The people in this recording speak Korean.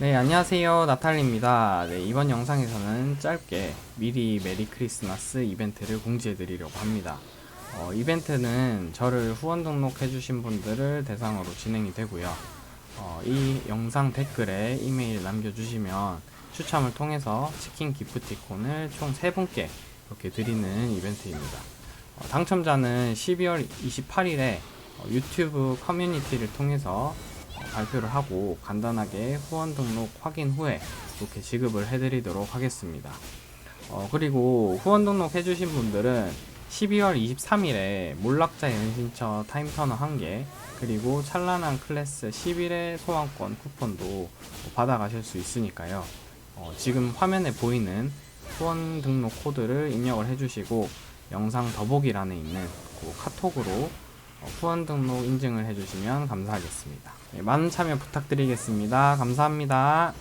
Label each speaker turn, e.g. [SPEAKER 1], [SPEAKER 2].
[SPEAKER 1] 네, 안녕하세요. 나탈리입니다. 네, 이번 영상에서는 짧게 미리 메리 크리스마스 이벤트를 공지해 드리려고 합니다. 어, 이벤트는 저를 후원 등록해 주신 분들을 대상으로 진행이 되고요. 어, 이 영상 댓글에 이메일 남겨주시면 추첨을 통해서 치킨 기프티콘을 총 3분께 이렇게 드리는 이벤트입니다. 어, 당첨자는 12월 28일에 유튜브 커뮤니티를 통해서 어, 발표를 하고 간단하게 후원 등록 확인 후에 이렇게 지급을 해드리도록 하겠습니다. 어, 그리고 후원 등록 해주신 분들은 12월 23일에 몰락자 연신처 타임터너 1개 그리고 찬란한 클래스 11회 소환권 쿠폰도 받아가실 수 있으니까요. 어, 지금 화면에 보이는 후원 등록 코드를 입력을 해주시고 영상 더보기란에 있는 그 카톡으로 어, 후원 등록 인증을 해주시면 감사하겠습니다. 네, 많은 참여 부탁드리겠습니다. 감사합니다.